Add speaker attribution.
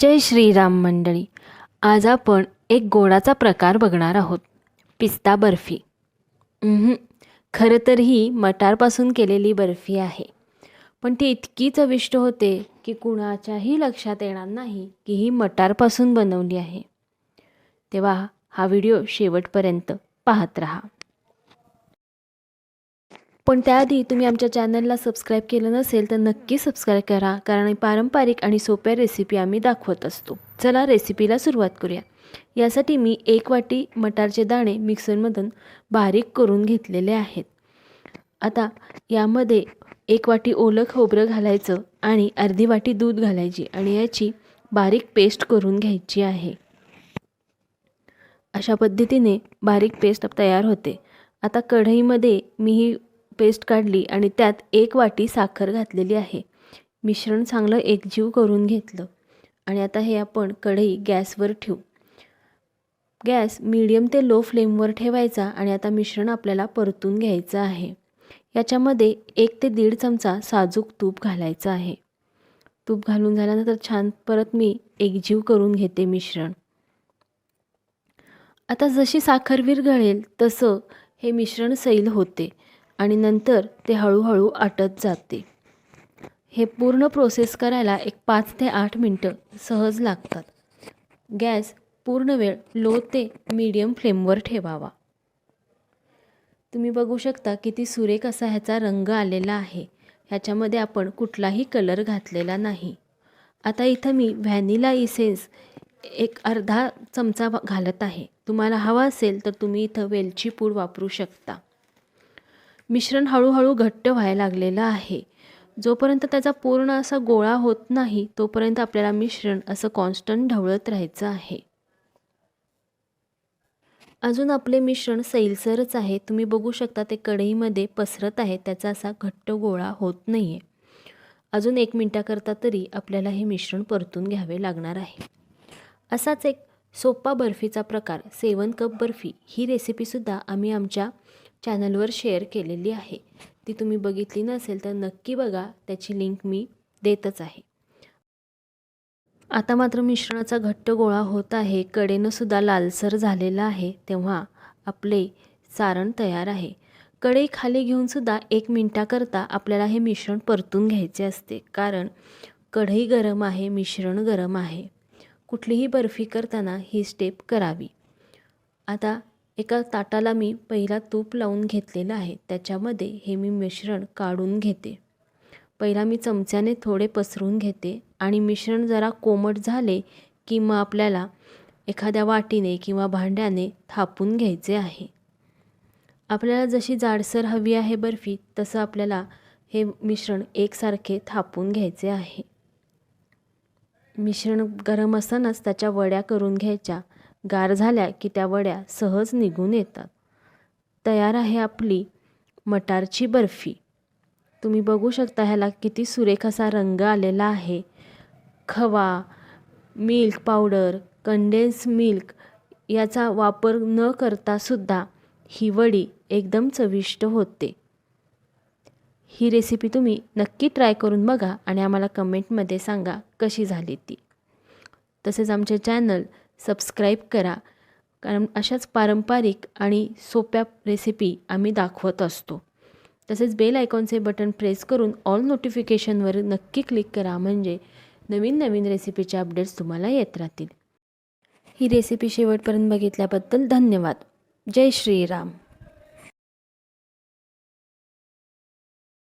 Speaker 1: जय श्रीराम मंडळी. आज आपण एक गोडाचा प्रकार बघणार आहोत. पिस्ता बर्फी. खरं तर ही मटारपासून केलेली बर्फी आहे. पण ती इतकी चविष्ट होते की कुणाच्याही लक्षात येणार नाही की ही मटारपासून बनवली आहे. तेव्हा हा व्हिडिओ शेवटपर्यंत पाहत रहा. पण त्याआधी तुम्ही आमच्या चॅनलला सबस्क्राईब केलं नसेल तर नक्की सबस्क्राईब करा कारण पारंपरिक आणि सोप्या रेसिपी आम्ही दाखवत असतो. चला रेसिपीला सुरुवात करूया. यासाठी मी एक वाटी मटारचे दाणे मिक्सरमधून बारीक करून घेतलेले आहेत. आता यामध्ये एक वाटी ओलं खोबरं घालायचं आणि अर्धी वाटी दूध घालायची आणि याची बारीक पेस्ट करून घ्यायची आहे. अशा पद्धतीने बारीक पेस्ट तयार होते. आता कढईमध्ये मी ही पेस्ट काढली आणि त्यात एक वाटी साखर घातलेली आहे. मिश्रण चांगलं एकजीव करून घेतलं. आणि आता हे आपण कढई गॅसवर ठेवू. गॅस मीडियम ते लो फ्लेमवर ठेवायचा आणि आता मिश्रण आपल्याला परतून घ्यायचं आहे. याच्यामध्ये एक ते दीड चमचा साजूक तूप घालायचं आहे. तूप घालून झाल्यानंतर छान परत मी एकजीव करून घेते मिश्रण. आता जशी साखर विरघळेल तसं हे मिश्रण सैल होते. आणि नंतर ते हळूहळू आटत जाते. हे पूर्ण प्रोसेस करायला एक पाच ते आठ मिनटं सहज लागतात. गॅस पूर्ण वेळ लो ते मीडियम फ्लेमवर ठेवावा. तुम्ही बघू शकता किती सुरेख असा ह्याचा रंग आलेला आहे. ह्याच्यामध्ये आपण कुठलाही कलर घातलेला नाही. आता इथं मी व्हॅनिला इसेन्स एक अर्धा चमचा घालत आहे. तुम्हाला हवा असेल तर तुम्ही इथं वेलची पूड वापरू शकता. मिश्रण हळूहळू घट्ट व्हायला लागलेलं आहे. जोपर्यंत त्याचा पूर्ण असा गोळा होत नाही तोपर्यंत आपल्याला मिश्रण असं कॉन्स्टंट ढवळत राहायचं आहे. अजून आपले मिश्रण सैलसरच आहे. तुम्ही बघू शकता ते कढईमध्ये पसरत आहे. त्याचा असा घट्ट गोळा होत नाही आहे अजून एक मिनटाकरता तरी आपल्याला हे मिश्रण परतून घ्यावे लागणार आहे. असाच एक सोपा बर्फीचा प्रकार सेवन कप बर्फी. ही रेसिपीसुद्धा आम्ही आमच्या चॅनलवर शेअर केलेली आहे. ती तुम्ही बघितली नसेल तर नक्की बघा. त्याची लिंक मी देतच आहे. आता मात्र मिश्रणाचा घट्ट गोळा होत आहे. कडेनं सुद्धा लालसर झालेला आहे. तेव्हा आपले सारण तयार आहे. कढई खाली घेऊन सुद्धा एक मिनटाकरता आपल्याला हे मिश्रण परतून घ्यायचे असते. कारण कढई गरम आहे मिश्रण गरम आहे. कुठलीही बर्फी करताना ही स्टेप करावी. आता एका ताटाला मी पहिला तूप लावून घेतलेलं आहे. त्याच्यामध्ये हे मी मिश्रण काढून घेते. पहिला मी चमच्याने थोडे पसरून घेते आणि मिश्रण जरा कोमट झाले की मग आपल्याला एखाद्या वाटीने किंवा भांड्याने थापून घ्यायचे आहे. आपल्याला जशी जाडसर हवी आहे बर्फी तसं आपल्याला हे मिश्रण एकसारखे थापून घ्यायचे आहे. मिश्रण गरम असतानाच त्याच्या वड्या करून घ्यायच्या. गार झाल्या की त्या वड्या सहज निघून येतात. तयार आहे आपली मटारची बर्फी. तुम्ही बघू शकता ह्याला किती सुरेख असा रंग आलेला आहे. खवा मिल्क पावडर कंडेन्स मिल्क याचा वापर न करता सुद्धा ही वडी एकदम चविष्ट होते. ही रेसिपी तुम्ही नक्की ट्राय करून बघा आणि आम्हाला कमेंटमध्ये सांगा कशी झाली ती. तसेच आमचे चॅनल सबस्क्राईब करा. कारण अशाच पारंपरिक आणि सोप्या रेसिपी आम्ही दाखवत असतो. तसेच बेल आयकॉनचे बटन प्रेस करून ऑल नोटिफिकेशनवर नक्की क्लिक करा म्हणजे नवीन नवीन रेसिपीचे अपडेट्स तुम्हाला येत राहतील. ही रेसिपी शेवटपर्यंत बघितल्याबद्दल धन्यवाद. जय श्रीराम.